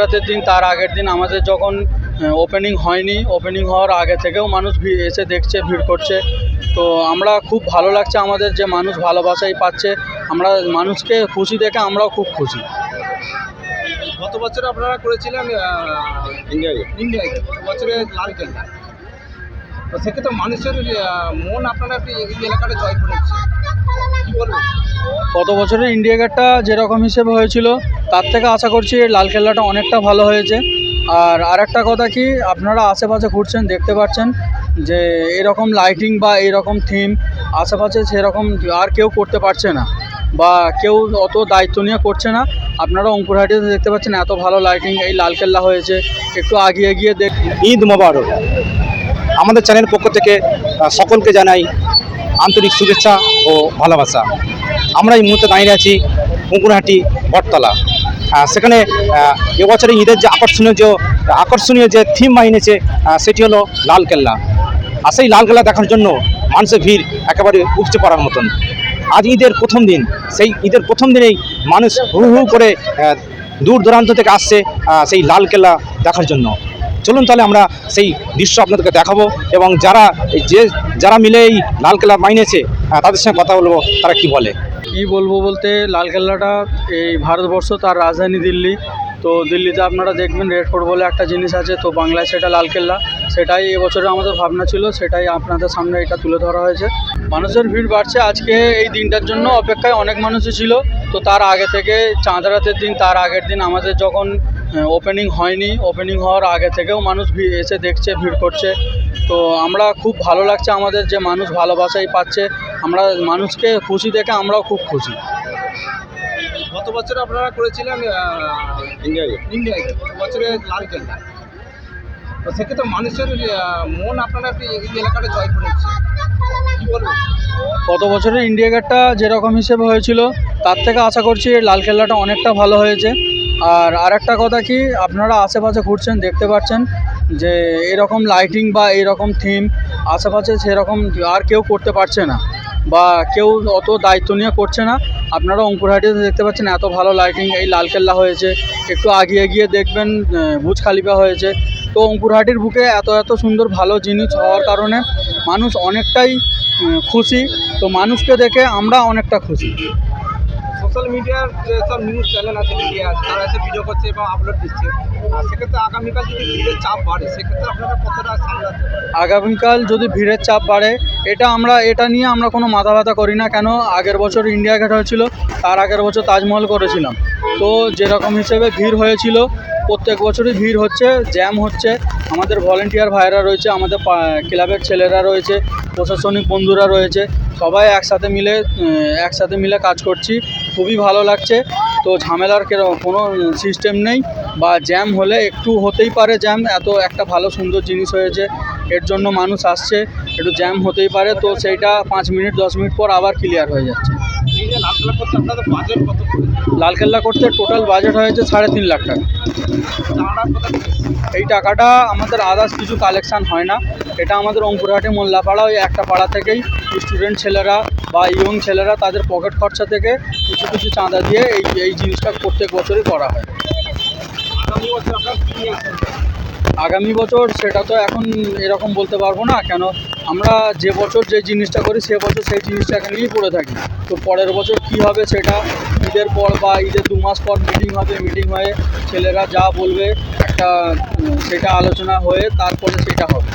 রাতের দিন তার আগের দিন আমাদের যখন ওপেনিং হয়নি ওপেনিং হওয়ার আগে থেকেও মানুষ ভিড় এসে দেখছে ভিড় করছে। তো আমরা খুব ভালো লাগছে আমাদের যে মানুষ ভালোবাসাই পাচ্ছে। আমরা মানুষকে খুশি দেখে আমরাও খুব খুশি। গত বছর আপনারা করেছিলেন ইন্ডিয়া ইন্ডিয়া বছরে লাল কেল্লা তো সেক্ষেত্রে মানুষের মন আপনারা একটু এই এলাকাটা জয় করে নিচ্ছে কী বলবেন? গত বছরের ইন্ডিয়া গেটটা যেরকম হিসেবে হয়েছিল তার থেকে আশা করছি এই লালকেল্লাটা অনেকটা ভালো হয়েছে। আর আরেকটা কথা কি আপনারা আশেপাশে ঘুরছেন দেখতে পাচ্ছেন যে এরকম লাইটিং বা এরকম থিম আশেপাশে সেরকম আর কেউ করতে পারছে না বা কেউ অত দায়িত্ব নিয়ে করছে না। আপনারা অঙ্কুরহাটিতে দেখতে পাচ্ছেন এত ভালো লাইটিং এই লালকেল্লা হয়েছে একটু আগিয়ে গিয়ে দেখ ঈদ মোবারক। আমাদের চ্যানেল পক্ষ থেকে সকলকে জানাই আন্তরিক শুভেচ্ছা ও ভালোবাসা। আমরা এই মুহূর্তে দাঁড়িয়ে আছি কুকুরহাটি বটতলা। সেখানে এবছরে ঈদের যে আকর্ষণীয় যে আকর্ষণীয় যে থিম আহ, সেটি হলো লালকেল্লা আর সেই লালকেল্লা দেখার জন্য মানুষের ভিড় একেবারে উপচে পড়ার মতন। আজ ঈদের প্রথম দিন। সেই ঈদের প্রথম দিনেই মানুষ হু হু করে দূর দূরান্ত থেকে আসছে সেই লালকেল্লা দেখার জন্য। চলুন তাহলে আমরা সেই দৃশ্য আপনাদেরকে দেখাবো এবং যারা যে যারা মিলে এই লালকেল্লা বানিয়েছে আহ, তাদের সঙ্গে কথা বলব তারা কি বলে? কি বলব বলতে লালকেল্লাটা এই ভারতবর্ষ তার রাজধানী দিল্লি। তো দিল্লিতে আপনারা দেখবেন রেড ফোর্ট বলে একটা জিনিস আছে তো বাংলায় সেটা লালকেল্লা সেটাই এবছরে আমাদের ভাবনা ছিল সেটাই আপনাদের সামনে এটা তুলে ধরা হয়েছে। মানুষের ভিড় বাড়ছে। আজকে এই দিনটার জন্য অপেক্ষায় অনেক মানুষই ছিল। তো তার আগে থেকে চাঁদ রাতের দিন তার আগের দিন আমাদের যখন ওপেনিং হয়নি। ওপেনিং হওয়ার আগে থেকেও মানুষ ভিড় এসে দেখছে ভিড় করছে। তো আমরা খুব ভালো লাগছে আমাদের যে মানুষ ভালোবাসাই পাচ্ছে। আমরা মানুষকে খুশি দেখে আমরাও খুব খুশি। গত বছর আপনারা করেছিলেন ইন্ডিয়া ইন্ডিয়া বছরে লাল কেল্লা। তো সেক্ষেত্রে মানুষের মন আপনারা একটু এই এলাকাটা জয় করে নিচ্ছে কী বলবেন? গত বছরের ইন্ডিয়া গেটটা যেরকম হিসেবে হয়েছিল তার থেকে আশা করছি এই লালকেল্লাটা অনেকটা ভালো হয়েছে। আর আরেকটা কথা কি, আপনারা আশেপাশে ঘুরছেন, দেখতে পাচ্ছেন যে এরকম লাইটিং বা এরকম থিম আশেপাশে সেরকম আর কেউ করতে পারছে না বা কেউ অত দায়িত্ব নিয়ে করছে না। আপনারা অঙ্কুরহাটিতে দেখতে পাচ্ছেন এত ভালো লাইটিং এই লালকেল্লা হয়েছে, একটু আগিয়ে গিয়ে দেখবেন বুজ খালিফা হয়েছে। তো অঙ্কুরহাটির বুকে এত এত সুন্দর ভালো জিনিস হওয়ার কারণে মানুষ অনেকটাই খুশি। তো মানুষকে দেখে আমরা অনেকটা খুশি। সোশ্যাল মিডিয়ার যে সব নিউজ চ্যানেল আছে, মিডিয়া আছে, তারা এসে ভিডিও করছে এবং আপলোড দিচ্ছে। আর সেক্ষেত্রে আগামীকাল যদি ভিড়ের চাপ বাড়ে, সেক্ষেত্রে আপনারা কতটা সামলাতে আগামীকাল যদি ভিড়ের চাপ বাড়ে, এটা আমরা, এটা নিয়ে আমরা কোনো মাথা ব্যথা করি না। কেন? আগের বছর ইন্ডিয়া গেট হয়েছিল, তার আগের বছর তাজমহল করেছিলাম। তো যেরকম হিসেবে ভিড় হয়েছিল, প্রত্যেক বছরই ভিড় হচ্ছে জ্যাম হচ্ছে। আমাদের ভলেন্টিয়ার ভাইরা রয়েছে, আমাদের ক্লাবের ছেলেরা রয়েছে, প্রশাসনিক বন্ধুরা রয়েছে। সবাই একসাথে মিলে একসাথে মিলে কাজ করছি। খুবই ভালো লাগছে। তো ঝামেলার কোনো সিস্টেম নেই বা জ্যাম হলে একটু হতেই পারে জ্যাম এত একটা ভালো সুন্দর জিনিস হয়েছে। এর জন্য মানুষ আসছে, একটু জ্যাম হতেই পারে। তো সেইটা পাঁচ মিনিট, দশ মিনিট পর আবার ক্লিয়ার হয়ে যাচ্ছে। লালকেল্লা করতে আপনাদের বাজেট কত? লালকেল্লা করতে টোটাল বাজেট হয়েছে সাড়ে তিন লাখ টাকা। এই টাকাটা আমাদের আদার্স কিছু কালেকশান হয় না। এটা আমাদের অঙ্কুরহাটে মোল্লাপাড়া ওই একটা পাড়া থেকেই স্টুডেন্ট ছেলেরা বা ইয়ং ছেলেরা তাদের পকেট খরচা থেকে কিছু কিছু চাঁদা দিয়ে এই এই জিনিসটা প্রত্যেক বছরই করা হয়। আগামী বছর সেটা তো এখন এরকম বলতে পারব না কেন আমরা যে বছর যে জিনিসটা করি সে বছর সেই জিনিসটাকে নিয়েই পড়ে থাকি। তো পরের বছর কি হবে সেটা ঈদের পর বা ঈদের দু মাস পর মিটিং হবে মিটিং হয়ে ছেলেরা যা বলবে একটা সেটা আলোচনা হয়ে তারপরে সেটা হবে।